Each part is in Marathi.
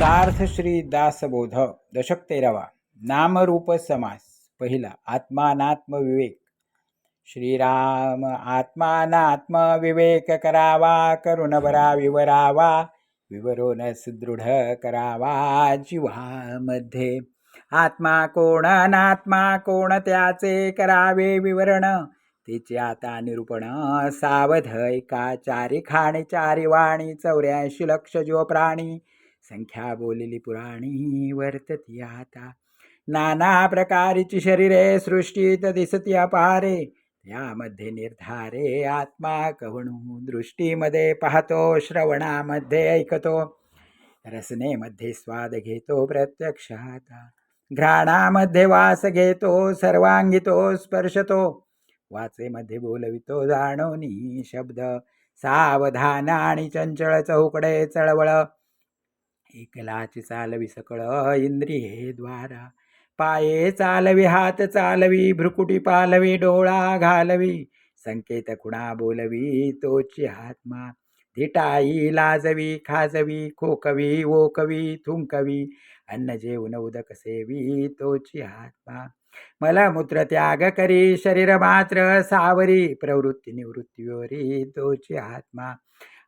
शब्दार्थ श्री दासबोध दशक तेरावा नामरूप समास पहिला आत्मानात्म विवेक श्रीराम आत्मानात्म विवेक करावा करुण बरा विवरावा विवरून सुदृढ करावा जीवामध्ये. आत्मा कोण अनात्मा कोण त्याचे करावे विवरण तिचे आता निरूपण सावध एका चारी खाणी चारी वाणी चौऱ्याऐंशी लक्ष जीव प्राणी संख्या बोलली पुराणी वर्तती आता. नाना प्रकारची शरीरे सृष्टीत दिसती अपारे. यामध्ये निर्धारे आत्मा कवणू दृष्टीमध्ये पाहतो श्रवणामध्ये ऐकतो. रसनेमध्ये स्वाद घेतो प्रत्यक्षात. घ्राणामध्ये वास घेतो सर्वांगितो स्पर्शतो. वाचेमध्ये बोलवितो जाणवनी शब्द. सावधान आणि चंचळ चौकडे चळवळ. एकलाची चालवी सकळ इंद्रिये द्वारा. पाये चालवी हात चालवी भ्रुकुटी पालवी डोळा घालवी. संकेत खुणा बोलवी तोची हातमा धिटाई लाजवी खाजवी खोकवी ओकवी थुंकवी. अन्न जेवण उदक सेवी तोची हातमा मला मूत्र त्याग करी शरीर मात्र सावरी. प्रवृत्ती निवृत्तीवरी तोची आत्मा.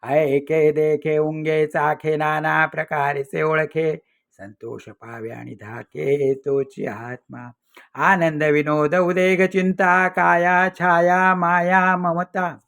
ऐके देखे उंगे चाखे नाना प्रकारचे ओळखे. संतोष पावे आणि धाके तोची आत्मा. आनंद विनोद उदेग चिंता काया छाया माया ममता.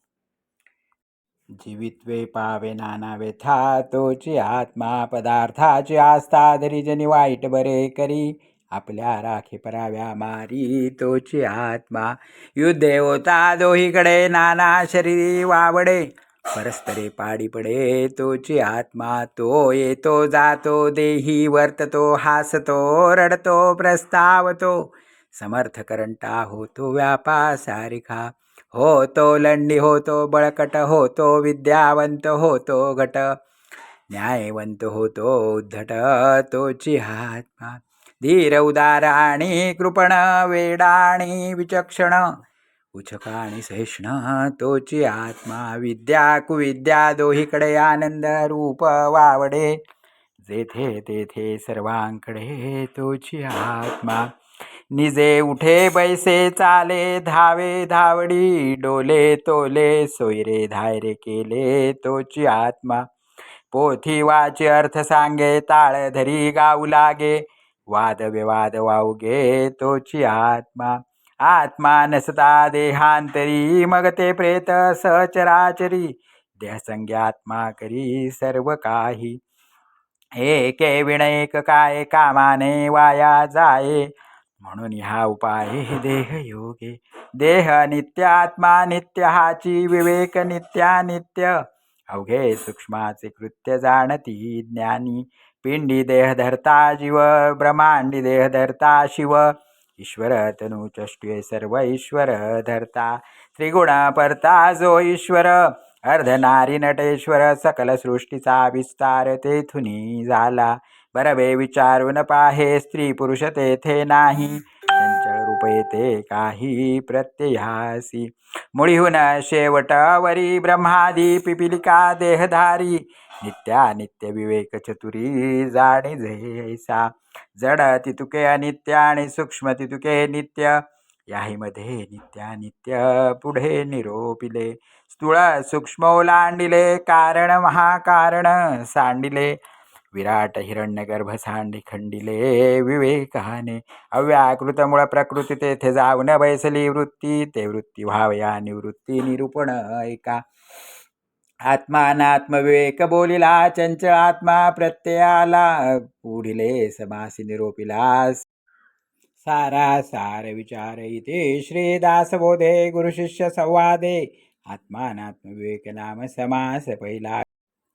जीवित्वे पावे नाना व्यथा तोची आत्मा. पदार्थाची आस्था धरी जनी वाईट बरे करी. आपल्या राखी पराव्या मारी तोची आत्मा. युद्धे होता दोहीकडे नाना शरीरी वावडे. परस्परे पाडी पडे तोची आत्मा तो येतो जातो देही वर्ततो हासतो रडतो प्रस्तावतो. समर्थ करंटा होतो व्यापा सारिखा होतो लंडी होतो बळकट होतो विद्यावंत होतो घट. न्यायवंत होतो उद्धट तोची आत्मा. धीर उदाराणी कृपण वेडाणी विचक्षण. उचका आणि सहिष्ण तोची आत्मा विद्या कुविद्या दोहीकडे आनंद रूप वावडे. जेथे तेथे सर्वांकडे तोची आत्मा. निजे उठे बैसे चाले धावे धावडी डोले तोले सोयरे धायरे केले तोची आत्मा. पोथी वाचे अर्थ सांगे ताळ धरी गाऊ लागे. वाद विवाद वावगे तोची आत्मा. आत्मा नसता देहांतरी मग ते प्रेत सहचराचरी. देहसंज्ञात्मा करी सर्व काही. एके विणयक काय कामाने वाया जाये. म्हणून ह्या उपाय देह योगे. देह नित्यात्मा नित्य हाची विवेक नित्या नित्य. अवघे सूक्ष्माचे कृत्य जाणती ज्ञानी. पिंडी देह धरता जीव ब्रह्मांडी देह धरता शिव. ईश्वर तनु चष्टे सर्व ईश्वर धरता त्रिगुण परता जो ईश्वर। अर्धनारी नटेश्वर सकल सृष्टीचा विस्तार तेथुनी झाला। बरबे विचारून पाहे स्त्री पुरुष तेथे नाही। चंचल रूप येते काही प्रत्ययासी. मुळीहून शेवटावरी ब्रह्मादी पिपिलिका देहधारी. नित्या नित्य विवेक चतुरी जाणे जैसा. जड तितुके अनित्य आणि सूक्ष्म तितुके नित्य. याहीमध्ये नित्यानित्य पुढे निरोपिले. स्थूळ सूक्ष्म ओलांडिले कारण महाकारण सांडिले. विराट हिरण्यगर्भ सांडी खंडिले विवेकाने. अव्याकृतमुळ प्रकृती तेथे जाऊन बैसली वृत्ती. ते वृत्ती व्हावया निवृत्ती निरूपण ऐका. आत्मानात्मविवेक बोलिला चंचल आत्मा प्रत्ययाला. पुढिले समासी निरोपिला. सारा सार विचार इथे. श्रीदासबोधे गुरुशिष्य संवादे. आत्मानात्मविवेक नाम समास पहिला.